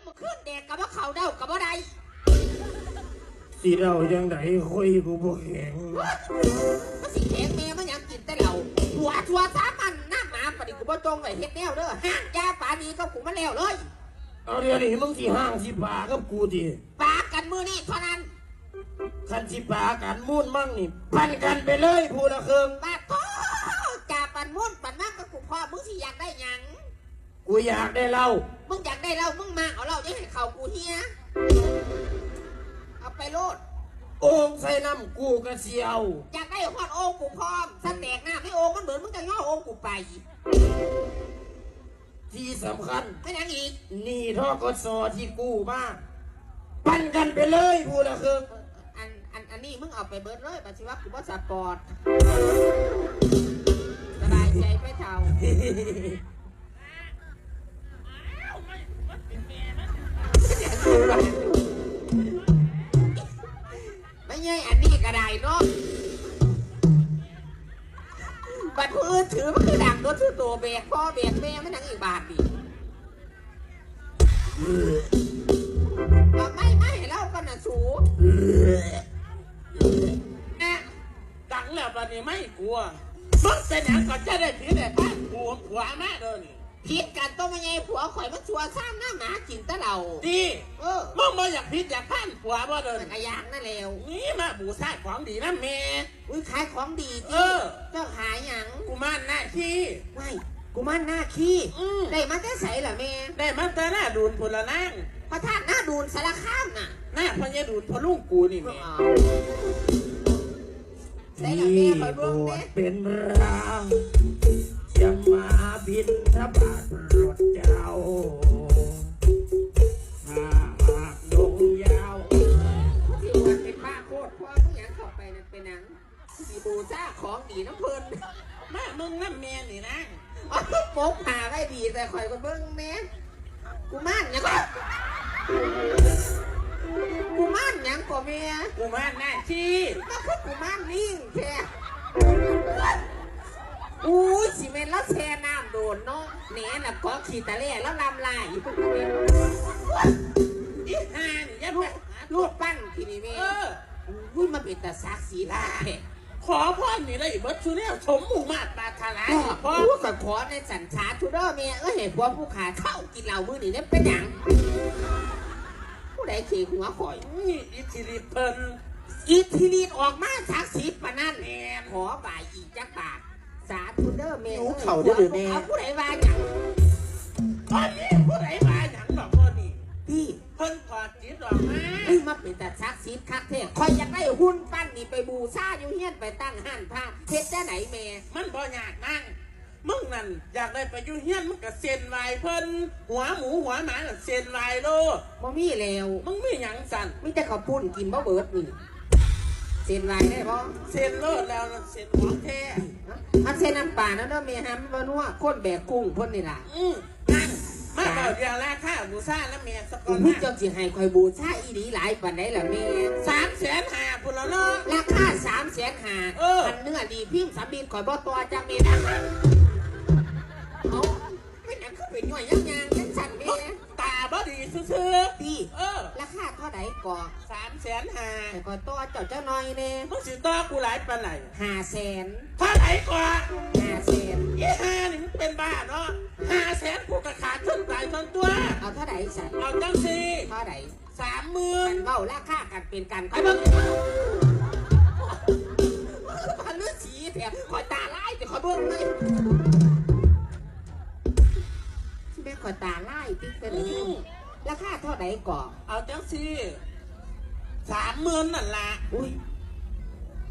ยังมาขึ้นเด็กกับว่าเขาเดากับว่าใดสิเราจังไดคุยกูบ่แข็งมันสิแข็งแม่มันยังกินแต่เราหัวชัวสามันหน้าหมาปฏิกูบ่จงไว้เฮ็ดแนวเด้อห้างยาป่านี้ก็กูมาแล้วเลย เอาเดี๋ยวนี้มึงสิห้างสิปากับกูดิปากันมือนี่เท่านั้นคันสิปากันมุ่นมั่งนี่ปันกันไปเลยผู้ละเครึ่งปาโตจ่าปันมุ่นปันมากกับกูพ่อมึงสิอยากได้หยัง กูอยากได้เหล้ามึงอยากได้เหล้ามึงมาเอาเหล้าจะให้เขากูเฮียเอาไปโลดโอ่งใส่น้ำกูก็เสียวอยากได้ฮอดโอ่งกูพร้อมสแตกหน้าไม่โอ่งมันเหมือนมึงจะย่อโอ่งกูไป ที่สำคัญไม่ยังอีกหนี่ทกสที่กู้มาปันกันไปเลยผู้ละเครึ่งอันอันอันนี้มึงเอาไปเบิร์ดเลยปัจจุบันกูว่าสปอร์ตสบายใจไปเท่า ไม่ใช่อันนี้ก็ได้เนาะบัดผู้อื่นถือมันคือดังตัวถือตัวเบรกพ่อเบรกแม่ไม่นังอีกบาทดิไม่ไม่เล่ากันนะสูแอะดังแล้วบัดนี้ไม่กลัวมึงเป็นหยังก่อนจะได้ผีได้านผัวผัวมาเด้อนี่ ผิดกันต้องมาไงผัวข่อยมันชัวซ้ำหน้าหมากินแตะเราดีเออมึงบ่อยากผิดอยากพานผัวบ่เด้อมันนี่กระยางนั่นแล้วนี่มาบูชาของดีนะแม่อุ้ยขายของดีเอที่อ เจ้าขายหยังกูมานหน้าที่ไม่กูมันหน้าขี้อืม ได้มาแต่ใสเหรอแม่ได้มาแต่หน้าดูนพลนางพระธาตุหน้าดูนสารข้ามน่ะหน้าพญาดูนพลุงกูนี่แม่เอาได้เหรอที่แม่คอยบเบิ่งวเด้ชเป็นร่าง จะมาบินทบาทรถเจ้าถ้าหากดงยาวที่วันเป็นบ้าโคตรพ่อทุกอย่างเข้าไปนั่นเป็นหนังสีบูซ่าของดีน้ำเพลินมามึงน้ำแม่นี่นะอ๋อโป๊กหาไว้ดีแต่คอยก็เบิ่งแม่กูมันหยังก็กูมันหยังก็แม่กูมานหน้าที่ก็คือกูมันนิ่งแค่ แล้วแช่น้ำโดนเนาะแหน่น่ะก็ขี่ตะเล่แล้วลำลายอยู่อีห่านี่อยัดลูไปกลูกปั้นทีนี้แม่เอออุ้ยมันเป็นตาซักสีลาแท้ขอพ่อนี่ได้เบิดชุเนี่ยสมหมู่มาตราทลายก็พ่อพูดกับขอในสัญชาติทุเดอร์แม่เอ้ยเห็นพวกผู้ขาเข้ากินเหล้ามื้อนี้เนี่ยเป็นหยังผู้ใดขี่หัวข่อยนี่อิทธิฤทธิ์เพิ่นอิทธิฤทธิ์ออกมาสักสิบปะนั่นแน่ขอบ่ายอีกจักบาท สาธุเด้อแม่หิวเข่าเด้อเด้อแม่ เอาผู้ใดว่าหยังตอนนี้ผู้ใดมาหยังดอกพ่อนี่พี่เพิ่นกอดจิตออกมาเฮ้ยมาเป็นแต่ซักสิบคักแท้คอยอยากได้หุ้นปั้นนี่ไปบูชาอยู่เฮียนไปตั้งห้านผ้าเฮ็ดได้ไหนแม่ มันบ่อยากนั่งมึงนั่นอยากได้ไปอยู่เฮียนมึงก็เซ็นไว้เพิ่นหัวหมูหัวหมาน่ะเซ็นไว้โลดบ่มีแล้วมึงมีหยังสั่นมีแต่ข้าวปุ้นกินบ่เบิดนี่เซ็นไว้ได้บ่เซ็นโลดแล้วน่ะเซ็นของแท้ อันเซ็นน้ำป่านะเด้อแม่ฮะมันบ่นัวคนแบกกุ้งเพิ่นนี่ล่ะอือนั่งมาเบาเดียวราคาบูซ่าแล้วเมียสกอกูนพี่มาเจ้าสิให้คอยบูชาอีหลีหลายปานใดล่ะแม่สามแสนห้าพุ่นแล้วเนาะราคาสามแสนห้าเออพันเนื้อดีพิมพ์สามีคอยบ่ตัวจังแม่นะเอาเป็นหยังคือเป็นหน่วยยังยางจังสั่นแม่ตาบ่ดีซื่อพี่ๆเออ ราคาเท่าใดก่อสามแสนห้าให้คอยตัวเจ้าเจ้าน้อยแน่มึงสิต่อกูหลายปานไหนห้าแสนเท่าไหร่กว่าห้าแสนอีห้านี่มึงเป็นบ้าเนาะห้าแสนกูก็ขาดทุนตายทนตัว เอาเท่าใดสั่นเอาจังสิเท่าใดสามหมื่มันนเว้าราคากันเป็นกันคอยเบิ่งพันฤาษีแถมคอยตาลายแต่คอยเบิ่งเลยแม่คอยตาลายติ๊กเป็นอืม ราคาเท่าใดก่อเอาจังสิสามหมื่นนั่นละอุ้ย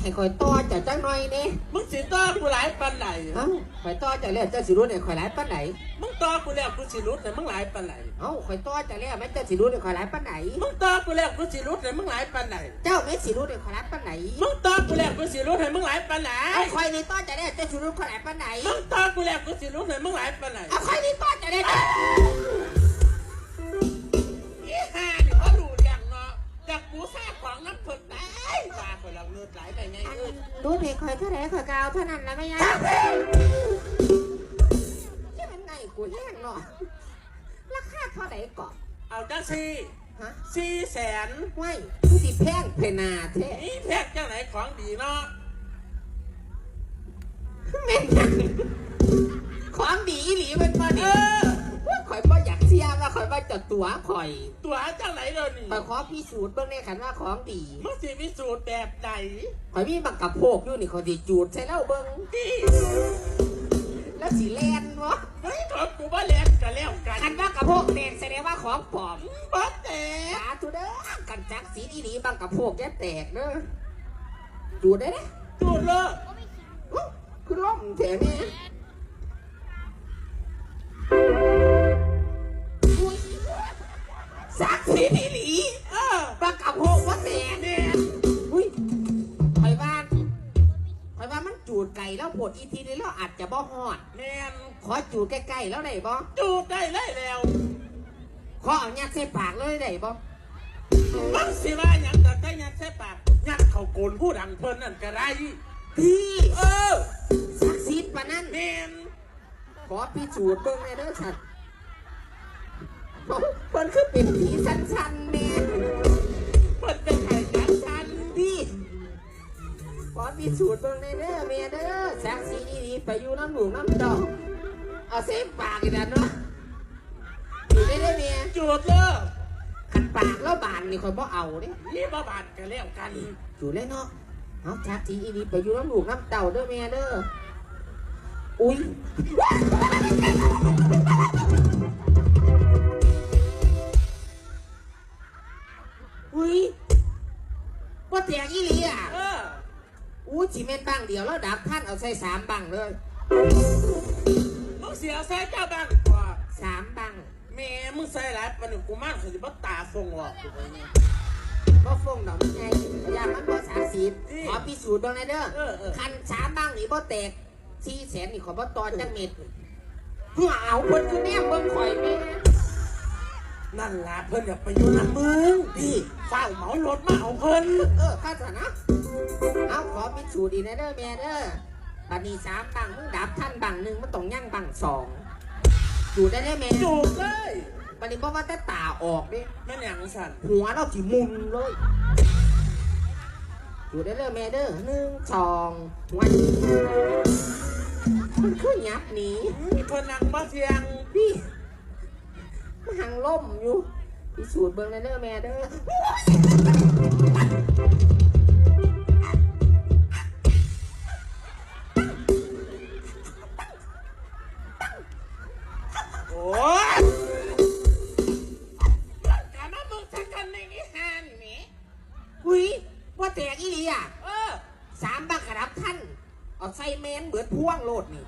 ให้คอยต่อเจ้าจังหน่อยเน่มึงสิต่อกูหลายปานไหนเอ้าคอยต่อเจ้าแล้วเจ้าสิรู้เนี่ยคอยหลายปานไหนมึงต่อกูแล้วกูสิรุดเลยมึงหลายปานไหนเอ้าคอยต่อเจ้าแล้วแม่เจ้าสิรู้เนี่ยคอยหลายปานไหนมึงต่อกูแล้วกูสิรุดเลยมึงหลายปานไหนเจ้าไม่สิรู้เนี่ยคอยหลายปานไหนมึงต่อกูแล้วกูสิรุดเลยมึงหลายปานไหนเอาคอยในต่อเจ้าแล้วเจ้าสิรู้คอยหลายปานไหนมึงต่อกูแล้วกูสิรุดเลยมึงหลายปานไหนเอาคอยในต่อเจ้าแล้ว เอ้ยรู้เพคอยเท่าไหร่คอยกาวเท่านั้นแล้วไม่ยังที่มันไงกูแห้งเนาะราคาเท่าไหร่ก่อนเอาจ้าสี่ฮะสี่แสนไม่ผู้สิแพงเพนาแท้นี่แพกจังไหนของดีเนาะแม่งของดีอีหลีเป็นบ่เอนี่อข่อยบ่อยาก สียว่าข่อยว่าจะตัวข่อยตัวจังไหนเดี๋ยวนี้ข่อยขอพิสูจน์เบิ่งในขันว่าของดีมึงสิพิสูจน์แบบใดข่อยมีบักกะโพกอยู่นี่ข่อยสิจูดใส่แล้วเบิ่งที่แล้วสิแลนบ่เฮ้ยของกูบ่เล่นกันแล้วกันคันว่ากะโพกแดงแสดงว่าของปลอมบ่แต่สาธุเด้อกันจักสีดีๆบักกะโพกแกแตกเด้อจูดได้เด้จูดเลยอุ๊ยคือล่มแถวนี้ สักสีดีหลีเออบักกะโพกว่าแตกแม่นอุ้ยข่อยว่าข่อยว่ามันจูดไก่แล้วปวดอีทีนี้แล้วอาจจะบ่ฮอด แม่นขอจูดใกล้ๆแล้วได้บ่จูดได้เลยแล้วขอเอายัดใส่ปากเลยได้บ่มึงสิว่าหยังแต่ได้ยัดใส่ปากยัดเข้าโกนผู้ดังเพิ่นนั่นก็ได้พี่เออศักดิ์สิทธิ์ปานนั้นแม่นขอพิสูจน์เบิ่งเลยเด้อฉัน เพิ่นคือเป็นผีสั้นๆแม่เพิ่นเป็นไข่จังสันพี่ขอพิสูจน์เบิ่งเลยเด้อแม่เด้อศักดิ์ศรีดีๆไปอยู่น้ำหลวงน้ำดอกเอาเส้นปากอีกแล้วเนาะอยู่ได้ได้อแม่จูดเลยขัดปากแล้วบานนี่ข่อยบ่เอาเด้นี่บ่บาดกันแล้วกัน อยู่เลยเนาะเอาชักทีอีนีไปอยู่น้ำหลูกน้ำเต่าเด้อแม่เด้อ อุ้ย ว่าแตกอีหลีอะเอออู้จีเมนบังเดียวแล้วดับท่านเอาใส่สามบังเลยมึงเสียใส่เจ้าบ้างกว่าสามบังแม่มึงใส่หลายปานนี้กูมากเขาสิบ่ตาฟงหรอกกูว่าไงบ่ฟงดอกไงยามันบ่สามสีขอพิสูจน์เบ้างหน่อยเด้อเออเออคันสามบังนี่บ่แตกสี่แสนนี่ขอบ่ต่อจังเม็ดเพื่อเอาคนคือแนมเบิ่งข่อยแม่ นั่นล่ะเพิ่นอยากไปอยู่นำมึงพี่เฝ้าเหมารถมาเอาเพิ่นเออข้าสนะ เอาขอพิสูจน์อีกนะเด้อแม่เด้อบัดนี้สามบังมึงดับท่านบังหนึ่งมันต้องยั่งบังสองอยู่ได้ได้แม่จูดเลยบัดนี้บ่ว่าแต่ตาออกเด้แม่นหยังสั่นหัวเราสิมุนเลยอยู่ได้เด้อแม่เด้อหนึ่งสองวันมันคือยับหนีอืมเพิ่นนั่งบ่เทียงพี่มัน หังล่มอยู่พิสูจน์เบิ่งนะเด้อแม่เด้อโอ้ยกามาเบิ่งสักกันในนี้หานี่แหมหุยว่าแตกอีหลีอะเออสามบังกระดับท่านเอาใส่แมนเบิดพ่วงโลดนี่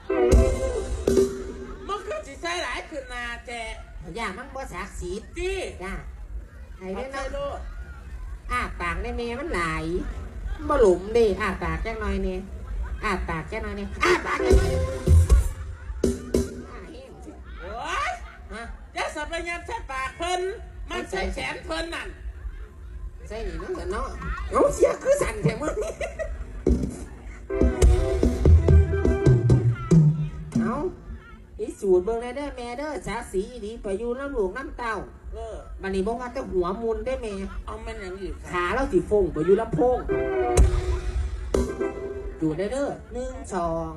มันคือสิใส่หลายขึ้นนาแจ อย่ามันบ่สักดิ์สิทธิ์จี้จ้าไอ้เอาเด้อใส่เนาะโลดอ้าปากในแม่มันหลายบ่หลุมเดิอ้าปากจักหน่อยเนี่ยอ้าปากจักหน่อยเนี่ยอ้าปากจักหน่อยอ้าแห้งเสียโอ้ยฮะอย่าสับระยับใส่ปากเพิ่นมันใส่แขนเพิ่นนั่นใส่นี่เนาะแต่เนาะเอาเสียคือสั่นแท้มึง อีสูตรเบิ่งได้เด้อแม่เด้อสาสีดีไปอยู่น้ำหลวงน้ำเต้าเออบันนี้บอกว่าแต่หัวมุนได้แม่ เอาแม่นหยังอีกค่ะขาเราสีฟงไปอยู่ลำโพงอยู่ได้เด้อหนึ่งสอง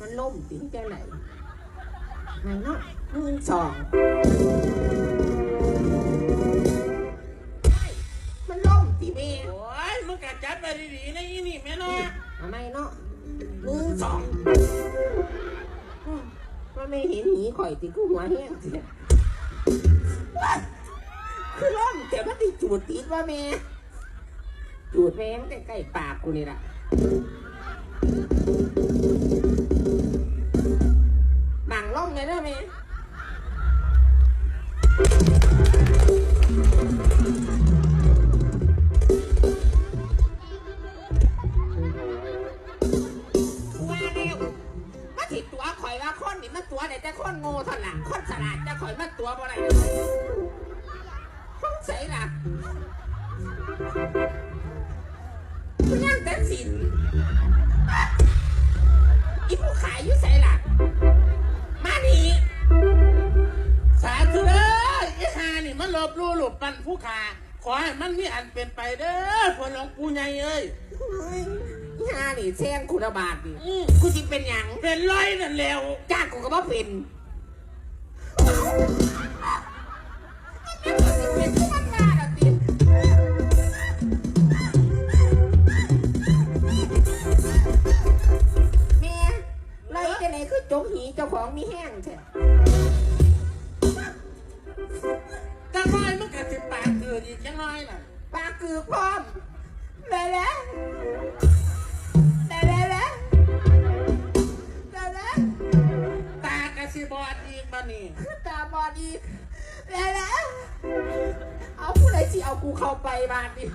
มันล่มถึงแค่ไหนไหนเนาะหนึ่งสองมันล่มตีเมโอ้ยมึงกะจับไปดีๆนะอีนี่แม่เนาะทำไมเนาะ หนึ่งสองมันไม่เห็นหนีข่อยติกูหัวแห้งเสียคือล่มแต่มันติจูดติดว่าแม่จูดแม่งใกล้ๆปากกูนี่แหละบังล่มเลยนะแม่ ผู้ย่างตัดสินอีผู้ขายอยู่ใส่ลักมานีสาธุเด้อไอ้หานี่มันหลบลู่หลบปันผู้ขาขอให้มันมีอันเป็นไปเด้อคนหลวงปูใหญ่เอ้ยงานี่แช่งคุณบาทดิกูจิเป็นหยังเป็นร้อยนั่นแล้วจ้างกูก็บ่เป็น จะไหนคือจกหีเจ้าของมีแห้งแท้จังน้อยมันก็สิปากเกิดอีกจังน้อยน่ะปากคือพร้อมได้แล้วได้แล้วได้แล้วตากระสิบอดอีกบ้านี่ตาบอดอีกได้แล้วเอาผู้ใดสิเอากูเข้าไปบาดนี้